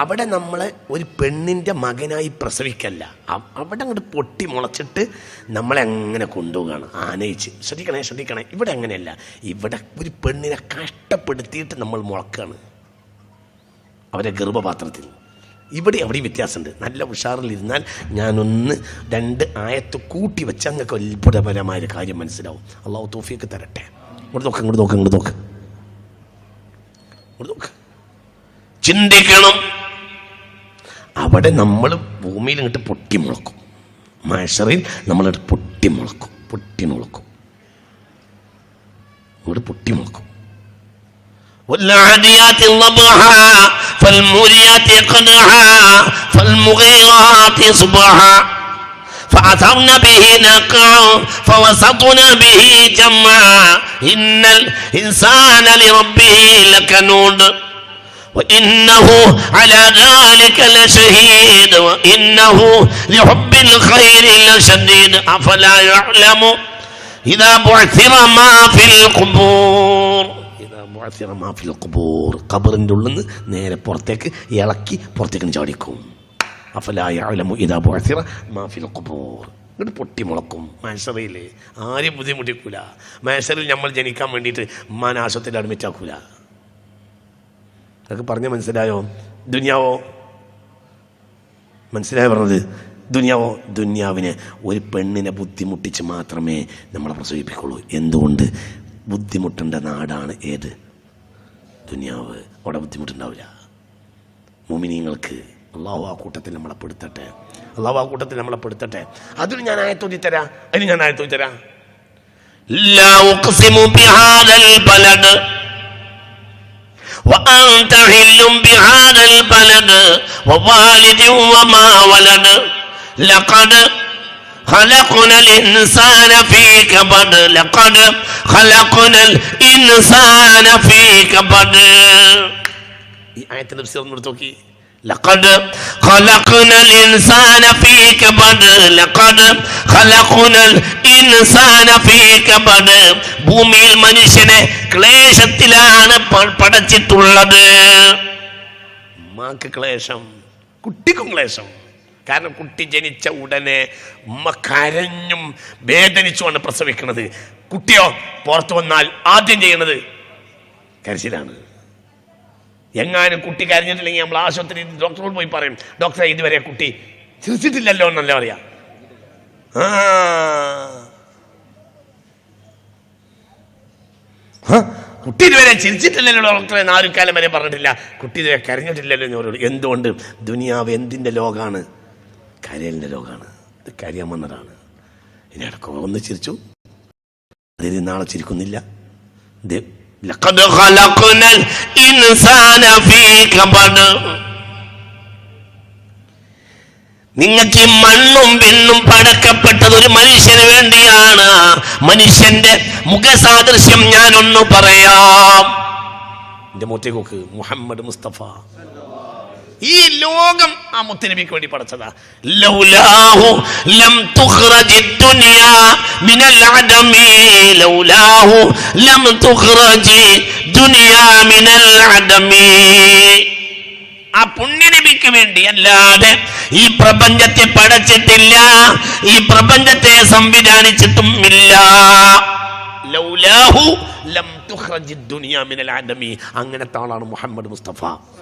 അവിടെ നമ്മൾ ഒരു പെണ്ണിന്റെ മകനായി പ്രസവിക്കല്ല. അവിടെ അങ്ങോട്ട് പൊട്ടി മുളച്ചിട്ട് നമ്മളെ അങ്ങനെ കൊണ്ടുപോവുകയാണ്. ആനയിച്ച്. ശ്രദ്ധിക്കണേ ശ്രദ്ധിക്കണേ. ഇവിടെ അങ്ങനെയല്ല. ഇവിടെ ഒരു പെണ്ണിനെ കഷ്ടപ്പെടുത്തിയിട്ട് നമ്മൾ മുളക്കാണ് അവരെ ഗർഭപാത്രത്തിൽ. ഇവിടെ എവിടെയും വ്യത്യാസമുണ്ട്. നല്ല ഉഷാറിലിരുന്നാൽ ഞാനൊന്ന് രണ്ട് ആയത്ത് കൂട്ടി വെച്ച് അങ്ങൾക്ക് അത്ഭുതപരമായ കാര്യം മനസ്സിലാവും. അള്ളാഹു തോഫിയൊക്കെ തരട്ടെ. ഇങ്ങോട്ട് നോക്ക് ഇങ്ങോട്ട് നോക്ക് ഇങ്ങോട്ട് നോക്ക്. ഇങ്ങോട്ട് നോക്ക്. ചിന്തിക്കണം. അവിടെ നമ്മൾ ഭൂമിയിൽ ഇങ്ങോട്ട് പൊട്ടി മുളക്കും മഴറിൽ നമ്മളിട്ട് പൊട്ടി മുളക്കും പൊട്ടി മുളക്കും ഇവിടെ പൊട്ടി മുളക്കും والعاديات ضبحا فالموريات قدحا فالمغيرات صبحا فأثرن به نقعا فوسطن به جمعا إن الإنسان لربه لكنود وإنه على ذلك لشهيد وإنه لحب الخير لشديد أفلا يعلم إذا بعثر ما في القبور إذا بعثر ما في القبور ഖബറിൻ്റെ ഉള്ളിൽ നിന്ന് നേരെ പുറത്തേക്ക് ഇളക്കി പുറത്തേക്ക് ചാടിക്കും അഫലായാലമു ഇതാ ബുഅസിറ മാ ഫിൽ ഖുബൂർ ഇങ്ങോട്ട് പൊട്ടി മുളക്കും മാഷറിയിൽ ആരെയും ബുദ്ധിമുട്ടിക്കൂല മാഷറിൽ നമ്മൾ ജനിക്കാൻ വേണ്ടിയിട്ട് ഉമ്മാനാശത്തിൽ അഡ്മിറ്റ് ആക്കൂല അതൊക്കെ പറഞ്ഞ മനസ്സിലായോ? ദുനിയാവോ? മനസ്സിലായോ പറഞ്ഞത്? ദുനിയാവോ? ദുനിയാവിനെ ഒരു പെണ്ണിനെ ബുദ്ധിമുട്ടിച്ച് മാത്രമേ നമ്മളെ പ്രസവിപ്പിക്കുള്ളൂ. എന്തുകൊണ്ട്? ബുദ്ധിമുട്ടേണ്ട നാടാണ് ഏത്? ദുനിയാവ്. അവിടെ ബുദ്ധിമുട്ടുണ്ടാവില്ല. മുമിനിങ്ങൾക്ക് അള്ളാഹു ആ കൂട്ടത്തിൽ നമ്മളെ പെടുത്തട്ടെ. അള്ളാഹു ആ കൂട്ടത്തിൽ നമ്മളെ പെടുത്തട്ടെ. അതിന് ഞാൻ ആയത്തോതി തരാ. അതിന് ഞാൻ ആയത്തോതി തരാം. وأنت حل بهذا البلد ووالد وما ولد لقد خلقنا الإنسان في كبد لقد خلقنا الإنسان في كبد ഈ ആയത്തിന്റെ വിസ്തീർണം എടുത്ത് നോക്കി لقد خلقنا الإنسان في كبد لقد خلقنا الإنسان في كبد ഭൂമിയിൽ മനുഷ്യനെ ക്ലേശത്തിലാണ് പ- പടച്ചിട്ടുള്ളത് ഉമ്മാക്ക് ക്ലേശം കുട്ടിക്കും ക്ലേശം കാരണം കുട്ടി ജനിച്ച ഉടനെ ഉമ്മ കരഞ്ഞും വേദനിച്ചുമാണ് പ്രസവിക്കുന്നത് കുട്ടിയോ പുറത്തു വന്നാൽ ആദ്യം ചെയ്യണത് കരച്ചിലാണ് എങ്ങാനും കുട്ടി കരഞ്ഞിട്ടില്ലെങ്കിൽ നമ്മൾ ആശുപത്രി ഡോക്ടറോട് പോയി പറയും ഡോക്ടറെ ഇതുവരെ കുട്ടി ചിരിച്ചിട്ടില്ലല്ലോ എന്നല്ല പറയാ? കുട്ടി ഇതുവരെ ചിരിച്ചിട്ടില്ലല്ലോ ഡോക്ടറെ നാലു കാലം വരെ പറഞ്ഞിട്ടില്ല. കുട്ടി ഇതുവരെ കരഞ്ഞിട്ടില്ലല്ലോ എന്ന് എന്തുകൊണ്ട്? ദുനിയാവ് എന്തിന്റെ ലോകമാണ് കരയലിന്റെ ലോകമാണ് ഇത് കരയാൻ വന്നതാണ്. ഇനി ഇടയ്ക്ക് ഒന്ന് ചിരിച്ചു. അതിന് നാളെ ചിരിക്കുന്നില്ല. لقد خلقنا الإنسان في كبد നിങ്ങൾക്ക് ഈ മണ്ണും പിണ്ണും പടക്കപ്പെട്ടത് ഒരു മനുഷ്യന് വേണ്ടിയാണ് മനുഷ്യന്റെ മുഖസാദൃശ്യം ഞാനൊന്ന് പറയാം എന്റെ മുത്തേക്ക് നോക്ക് മുഹമ്മദ് മുസ്തഫ ഈ ലോകം ആ മുത്തനബിക്ക് വേണ്ടി പഠിച്ചതാ ലൗലാഹു ലം മിനൽ അദമി ലൗലാഹു ലം മിനൽ അദമി. ആ പുണ്യനബിക്ക് വേണ്ടി അല്ലാതെ ഈ പ്രപഞ്ചത്തെ പടച്ചിട്ടില്ല ഈ പ്രപഞ്ചത്തെ സംവിധാനിച്ചിട്ടും ഇല്ല ലൗലാഹു ലം തുഖ്റജി ദുനിയാ മിനൽ അദമി. അങ്ങനത്തെ ആളാണ് മുഹമ്മദ് മുസ്തഫ.